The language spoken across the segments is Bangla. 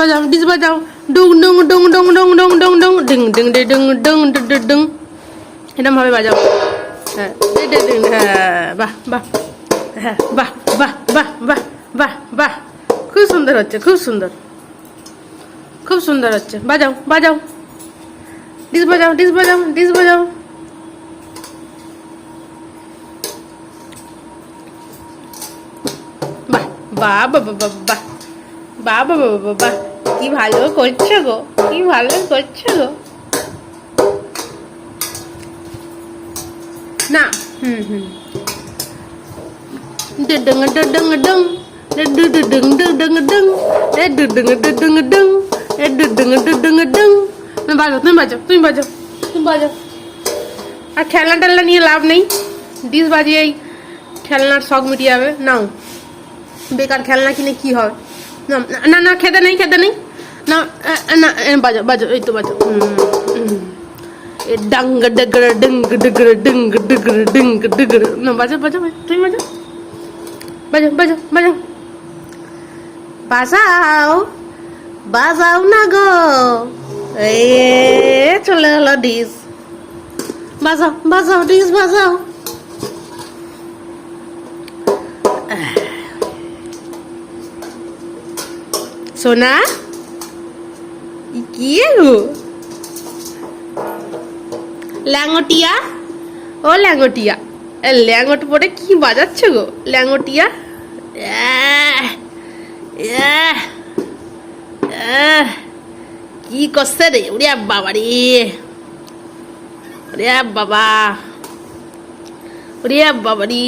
বাজাও ডিস বাজাও ডুং ডুং ডুং ডুং ডুং ডুং ডুং ডুং ডিং ডিং ডি ডুং ডুং ডু ডু এরকম ভাবে বাজাও। হ্যাঁ হ্যাঁ বাহ বাহ হ্যাঁ বাহ বাহ বাহ বাহ বাহ বাহ। খুব সুন্দর হচ্ছে, খুব সুন্দর। খুব সুন্দর হচ্ছে। বাজাও বাজাও। ডিস বাজাও ডিস বাজাও ডিস বাজাও বাহ বাহ বাবা বাবা বাহ। বাবা বাবা বাহ, কি ভালো করছ গো, কি ভালো করছ গো। না তুমি তুমি বাজাও তুমি তুমি আর খেলনা টেলনা নিয়ে লাভ নেই। ডিস বাজিয়েই খেলনার শখ মিটিয়ে যাবে। নাও, বেকার খেলনা কিনে কি হবে না না খেতে নেই খেতে নেই। না না বাজা বাজা, এই তো বাজা। ডাং ডগর ডং ডগর ডং ডগর ডং ডগর না, বাজা বাজা তুমি বাজা। বাজা বাজা বাজা। বাজাও বাজাও না গো। এ, চলে হলো ডিস। বাজাও বাজাও, ডিস, বাজাও। সোনা? কি গো? ল্যাঙ্গটিয়া ও ল্যাঙ্গটিয়া ল্যাঙ্গট পরে কি বাজাচ্ছ গো? ল্যাঙ্গটিয়া কি করছে রে? ওরে বাবা রে। ওরে বাবা ওরে বাবা রে।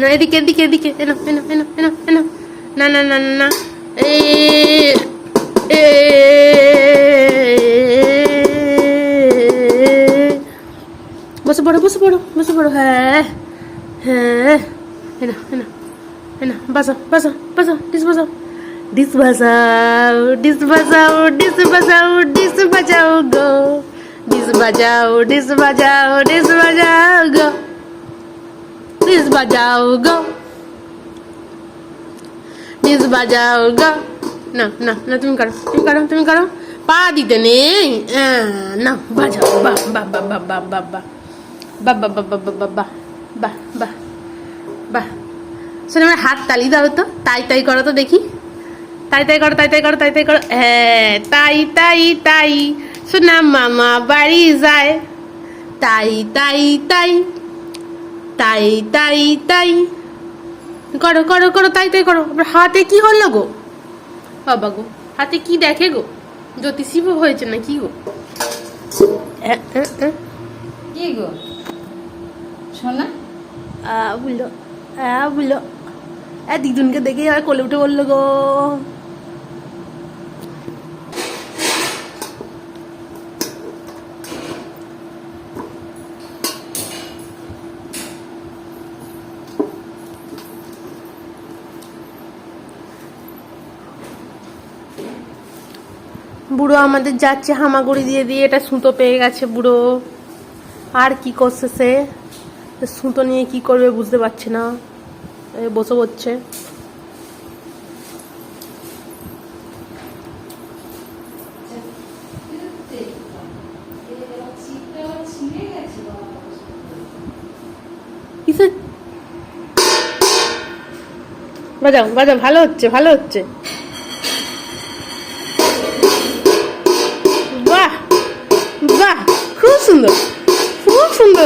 না এদিকে এদিকে এদিকে এনো এনো এনো এনো এনো না না না না এ বসে পড়ো বসে পড়ো বসে পড়ো হ্যাঁ হ্যাঁ এনো এনো এনো বাসাও বাসাও বাসাও ডিস বাসাও ডিস বাজাও ডিস বাজাও ডিস বাজাও ডিস বাজাও গো ডিস বাজাও ডিস বাজাও ডিস বাজাও গো ডিস বাজাও গো ডিস বাজাও গো না না না তুমি করো তুমি করো তুমি করো পা দিতে নেই না বাজাও বাহ বাহ বাহ বাহ বাহ বাহ বাহ বাহ বাহ বাহ বাহ বাহ বাহ বাহ বাহ বাহ শোনো আমার হাত তালি দাও তো তাই তাই করো তো দেখি তাই তাই করো তাই তাই করো তাই তাই করো হ্যাঁ তাই তাই তাই শোনা মামা বাড়ি যায় তাই তাই তাই তাই তাই তাই। করো করো করো তাই তাই করো। হাতে কি হলো গো? বাবা গো হাতে কি দেখে গো? জ্যোতিষী হয়েছে না কি গো। কি গো? সোনা আ বুলো আ বুলো। এ দিদুনকে দেখে আর কোলে উঠে বলল গো। বুড়ো আমাদের যাচ্ছে, হামাগুড়ি দিয়ে দিয়ে এটা সুতো পেয়ে গেছে বুড়ো। আর কি করছে সে? সুতো নিয়ে কি করবে বুঝতে পারছে না। বসে পড়ছে। বাজাও বাজাও, ভালো হচ্ছে ভালো হচ্ছে।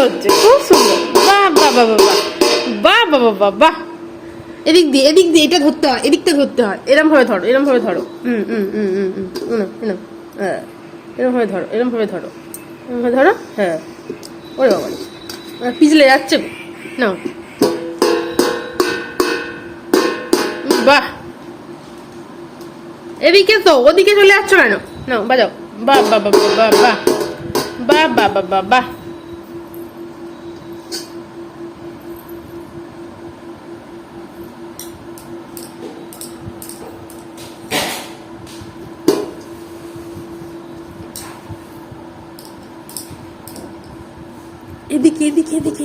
হচ্ছে খুব সুন্দর বাহ বাহ বাহ বাহ বাহ বাহ বাহ বাহ বাহ এদিক দিয়ে এদিক দিয়ে এটা ধরতে হয় এদিকটা ধরতে হয় এরম ভাবে ধরো এরম ভাবে ধরো হুম হুম হুম হুম হুম এরম হ্যাঁ ভাবে ধরো এরম ভাবে ধরো এরম ভাবে ধরো হ্যাঁ ওরে বাবা। পিছলে যাচ্ছে। নাও বাহ এদিকে তো ওদিকে চলে যাচ্ছ কেন নাও বাজাও বাহ বাহ বাহ বাহ বাহ বাহ বাহ বাহ বাহ বাহ এদিকে এদিকে এদিকে।